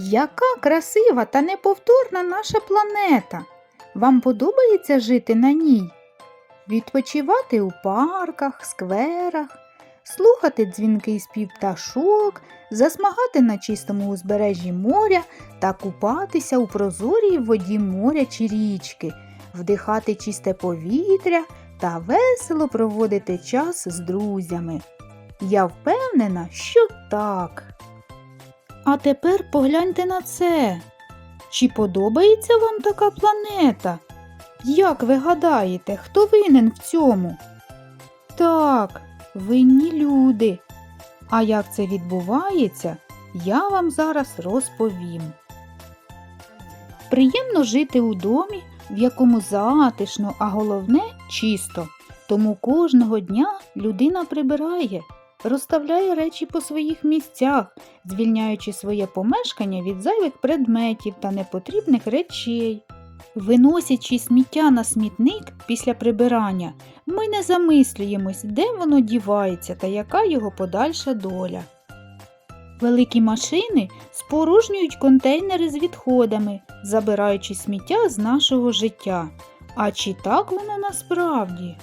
Яка красива та неповторна наша планета. Вам подобається жити на ній? Відпочивати у парках, скверах, слухати дзвінкий спів пташок, засмагати на чистому узбережжі моря та купатися у прозорій воді моря чи річки, вдихати чисте повітря та весело проводити час з друзями. Я впевнена, що так. А тепер погляньте на це. Чи подобається вам така планета? Як ви гадаєте, хто винен в цьому? Так, винні люди. А як це відбувається, я вам зараз розповім. Приємно жити у домі, в якому затишно, а головне чисто. Тому кожного дня людина прибирає, розставляє речі по своїх місцях, звільняючи своє помешкання від зайвих предметів та непотрібних речей. Виносячи сміття на смітник після прибирання, ми не замислюємось, де воно дівається та яка його подальша доля. Великі машини спорожнюють контейнери з відходами, забираючи сміття з нашого життя. А чи так воно насправді?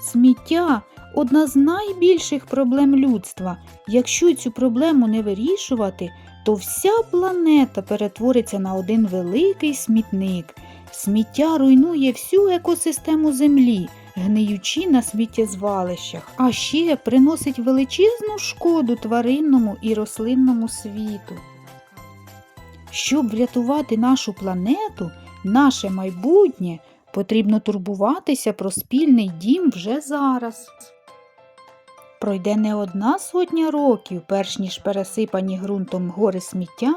Сміття одна з найбільших проблем людства. Якщо цю проблему не вирішувати, то вся планета перетвориться на один великий смітник. Сміття руйнує всю екосистему Землі, гниючи на сміттєзвалищах, а ще приносить величезну шкоду тваринному і рослинному світу. Щоб врятувати нашу планету, наше майбутнє, потрібно турбуватися про спільний дім вже зараз. Пройде не одна сотня років, перш ніж пересипані ґрунтом гори сміття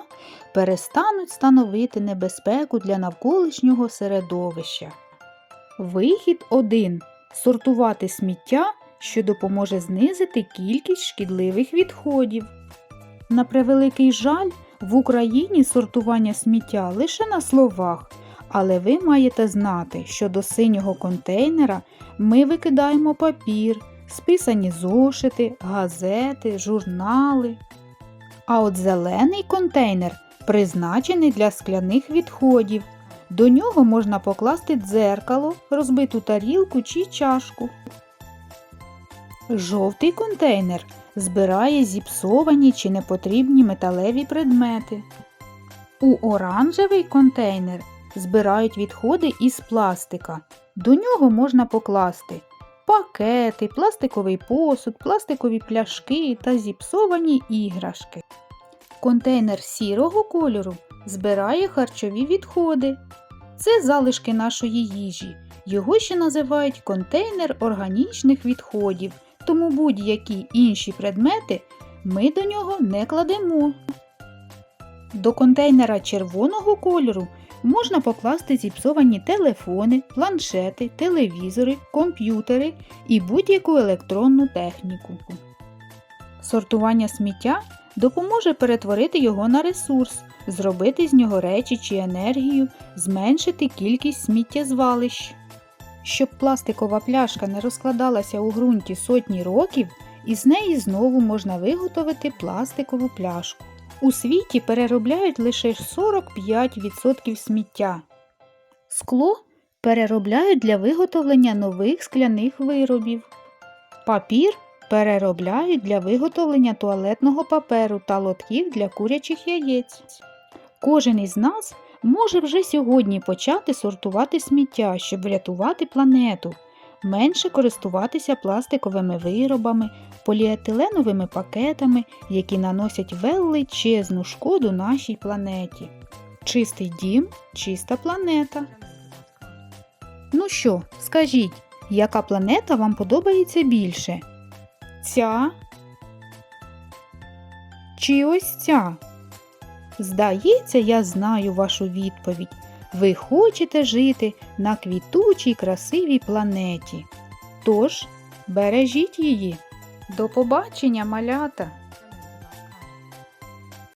перестануть становити небезпеку для навколишнього середовища. Вихід 1. Сортувати сміття, що допоможе знизити кількість шкідливих відходів. На превеликий жаль, в Україні сортування сміття лише на словах, але ви маєте знати, що до синього контейнера ми викидаємо папір, списані зошити, газети, журнали. А от зелений контейнер призначений для скляних відходів. До нього можна покласти дзеркало, розбиту тарілку чи чашку. Жовтий контейнер збирає зіпсовані чи непотрібні металеві предмети. У оранжевий контейнер збирають відходи із пластика. До нього можна покласти пакети, пластиковий посуд, пластикові пляшки та зіпсовані іграшки. Контейнер сірого кольору збирає харчові відходи. Це залишки нашої їжі. Його ще називають контейнер органічних відходів, тому будь-які інші предмети ми до нього не кладемо. До контейнера червоного кольору можна покласти зіпсовані телефони, планшети, телевізори, комп'ютери і будь-яку електронну техніку. Сортування сміття допоможе перетворити його на ресурс, зробити з нього речі чи енергію, зменшити кількість сміттєзвалищ. Щоб пластикова пляшка не розкладалася у ґрунті сотні років, із неї знову можна виготовити пластикову пляшку. У світі переробляють лише 45% сміття. Скло переробляють для виготовлення нових скляних виробів. Папір переробляють для виготовлення туалетного паперу та лотків для курячих яєць. Кожен із нас може вже сьогодні почати сортувати сміття, щоб врятувати планету, менше користуватися пластиковими виробами, поліетиленовими пакетами, які наносять величезну шкоду нашій планеті. Чистий дім, чиста планета. Ну що, скажіть, яка планета вам подобається більше? Ця? Чи ось ця? Здається, я знаю вашу відповідь. Ви хочете жити на квітучій красивій планеті. Тож, бережіть її. До побачення, малята!